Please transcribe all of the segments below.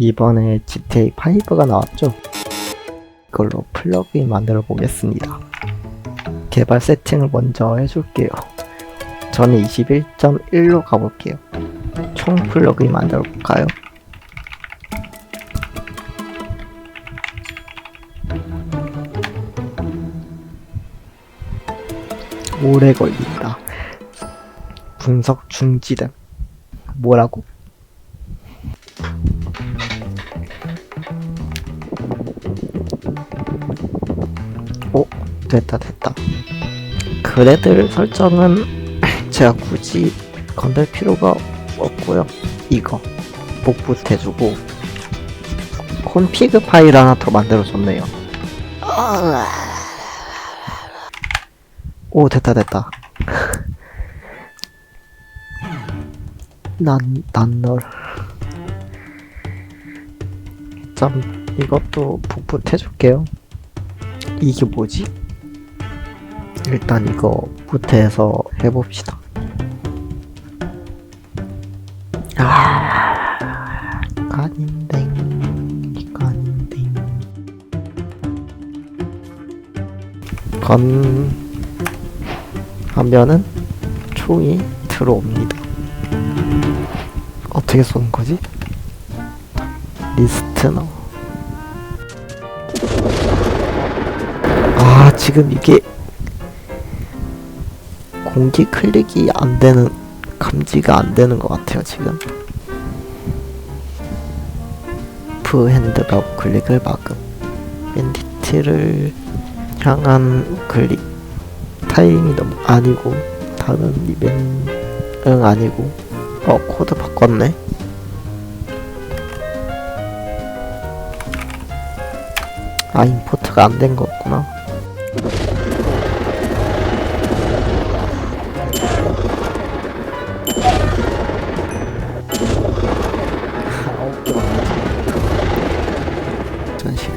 이번에 GTA 5가 나왔죠? 이걸로 플러그인 만들어 보겠습니다. 개발 세팅을 먼저 해줄게요. 저는 21.1로 가볼게요. 총 플러그인 만들어 볼까요? 오래 걸린다. 분석 중지됨. 뭐라고? 됐다, 됐다. 그래들 설정은 제가 굳이 건들 필요가 없고요. 이거 복붙해주고 콘피그 파일 하나 더 만들어줬네요. 오, 됐다, 됐다. 난, 난 널. 참, 이것도 복붙 해줄게요. 이게 뭐지? 일단 이거 부트해서 해봅시다. 아, 가닌댕. 건 하면은 총이 들어옵니다. 어떻게 쏘는 거지? 리스트너. 아, 지금 이게 공기 클릭이 안 되는 감지가 안 되는 것 같아요 지금. 프 핸드가 클릭을 막음. 밴디트를 향한 클릭. 타이밍이 너무 아니고 다른 이벤 응 아니고. 어 코드 바꿨네. 아 임포트가 안 된 거구나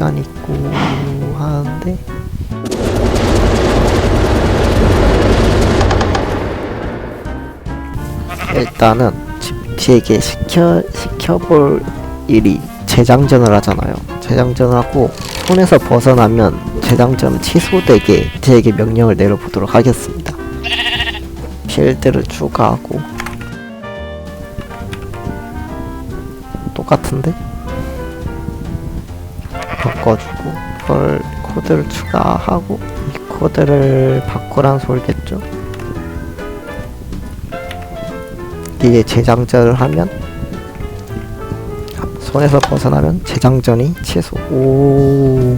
시간 있고 하는데 일단은 집티에게 시켜 시켜볼 일이 재장전을 하잖아요. 재장전을 하고 손에서 벗어나면 재장전 취소되게 제에게 명령을 내려보도록 하겠습니다. 필드를 추가하고 똑같은데? 바꿔주고 펄 코드를 추가하고 이 코드를 바꾸란 소리겠죠? 이게 재장전을 하면 손에서 벗어나면 재장전이 취소. 오.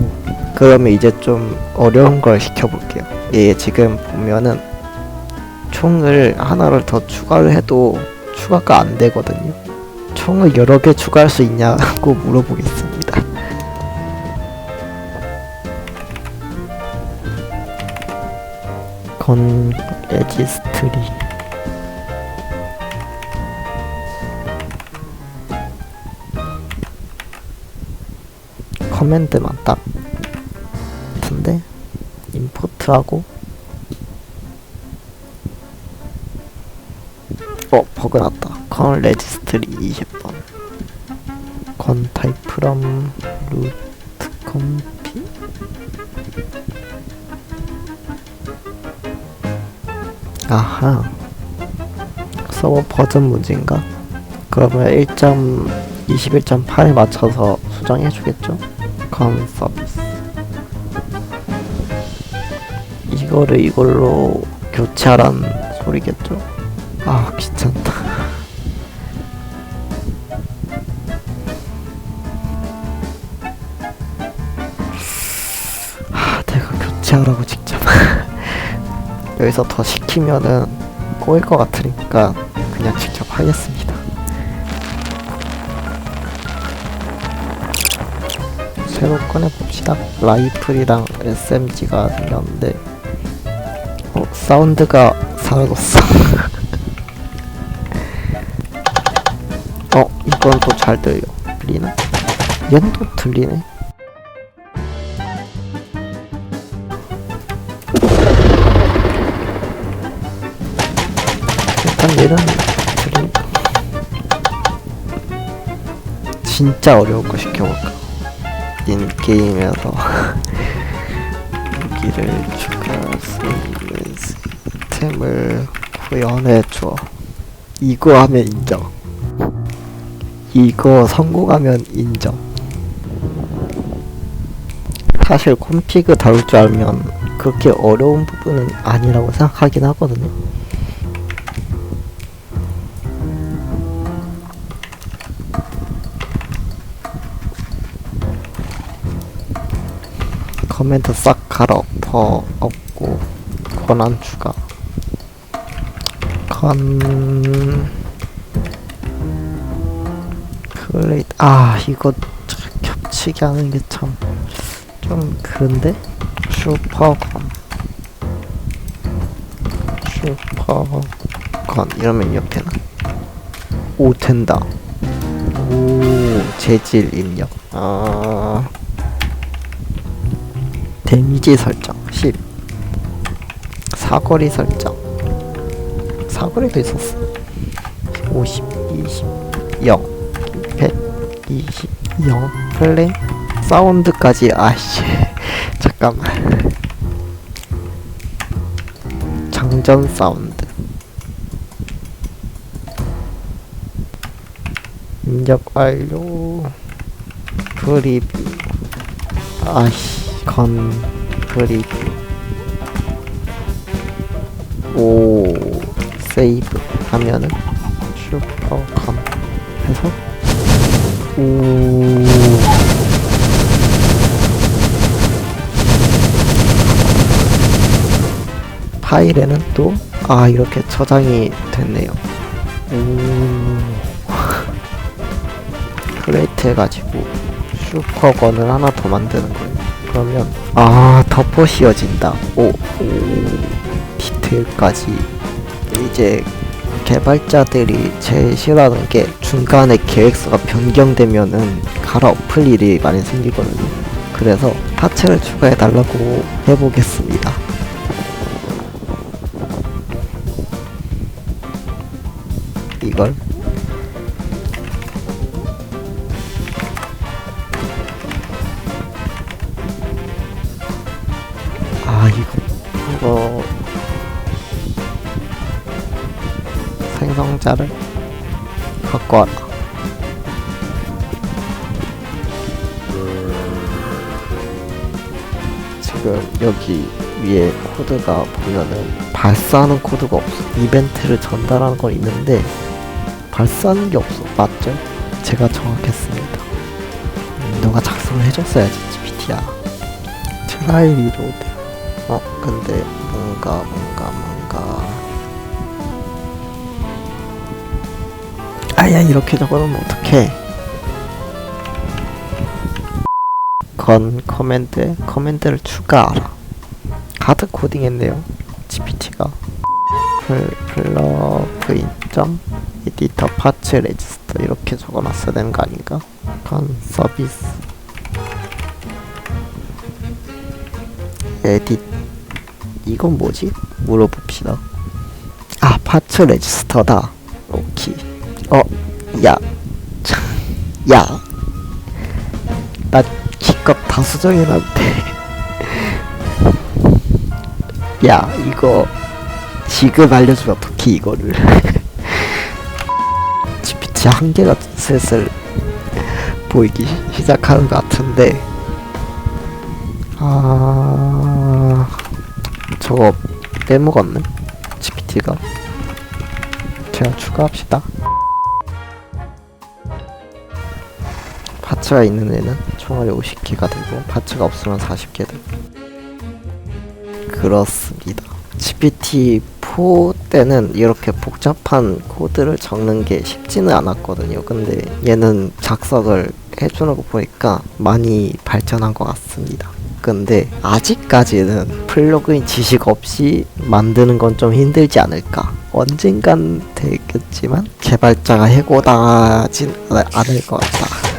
그러면 이제 좀 어려운 걸 시켜볼게요. 얘 지금 보면은 총을 하나를 더 추가를 해도 추가가 안 되거든요. 총을 여러 개 추가할 수 있냐고 물어보겠습니다 건 레지스트리. 커맨드만 딱 같은데 임포트하고 어 버그 났다. 컨 레지스트리 20번. 건 타입프롬 루트 컴피 아하 서버 버전 문제인가? 그러면 1.21.8에 맞춰서 수정해 주겠죠? 컨 서비스 이거를 이걸로 교체하란 소리겠죠? 아 귀찮다 아 내가 교체하라고 직접 여기서 더 시키면은 꼬일 것 같으니까 그냥 직접 하겠습니다. 새로 꺼내봅시다. 라이플이랑 SMG가 생겼는데 어, 사운드가 사라졌어. 어, 이건 또 잘 들려. 들리나? 얘는 또 들리네. 얘는 들리 진짜 어려운 거 시켜볼까? 인 게임에서 무기를 추가할 수 있는 시스템을 구현해줘. 이거 하면 인정. 이거 성공하면 인정. 사실 콤피그 다룰 줄 알면 그렇게 어려운 부분은 아니라고 생각하긴 하거든요. 커멘트 싹 갈아엎어 없고 권한 추가. 컨 클레이트 아 이거 참 겹치게 하는 게 참 좀 그런데? 슈퍼건. 슈퍼건. 이러면 이렇게 나. 오 된다. 오 재질 입력. 아 데미지 설정 10 사거리 설정. 사거리도 있었어. 50 20 0 120 0 플레이? 사운드까지 아씨. 잠깐만. 장전 사운드. 입력 완료. 프리뷰. 아씨 건 프리뷰 오 세이브 하면은 슈퍼건 해서? 오. 파일에는 또 아 이렇게 저장이 됐네요. 오. 크레이트 해가지고 슈퍼건을 하나 더 만드는 거예요 그러면 아 덮어 씌워진다. 오, 오 디테일까지. 이제 개발자들이 제일 싫어하는 게 중간에 계획서가 변경되면은 갈아엎을 일이 많이 생기거든요. 그래서 파츠를 추가해 달라고 해보겠습니다. 이걸 아 이거 이거 생성자를 갖고 와라. 지금 여기 위에 코드가 보면은 발사하는 코드가 없어. 이벤트를 전달하는 건 있는데 발사하는 게 없어. 맞죠? 제가 정확했습니다. 음, 너가 작성을 해줬어야지 GPT야. 트라이 리로드 어 근데 뭔가 뭔가 뭔가. 아야 이렇게 적어놓으면 어떡해. 건 커맨드에 커맨드를 추가하라 하드 코딩 했네요 GPT가. 플, 플러그 인 점 에디터 파츠 레지스터 이렇게 적어놨어야 되는 거 아닌가? 건 서비스 에디 이건 뭐지? 물어봅시다. 아 파츠 레지스터다. 오케이. 어, 야, 나 기껏 다 수정해놨는데. 야, 이거 지금 알려주면 어떡해 이거를. GPT 한계가 슬슬 보이기 시- 시작하는 것 같은데. 아 저거 빼먹었네. GPT가. 제가 추가합시다. 파츠가 있는 애는 총알이 50개가 되고 파츠가 없으면 40개 되고. 그렇습니다. GPT 4 때는 이렇게 복잡한 코드를 적는 게 쉽지는 않았거든요. 근데 얘는 작성을 해주는 거 보니까 많이 발전한 것 같습니다 근데 아직까지는 플러그인 지식 없이 만드는 건 좀 힘들지 않을까? 언젠간 되겠지만 개발자가 해고당하진 않을 것 같다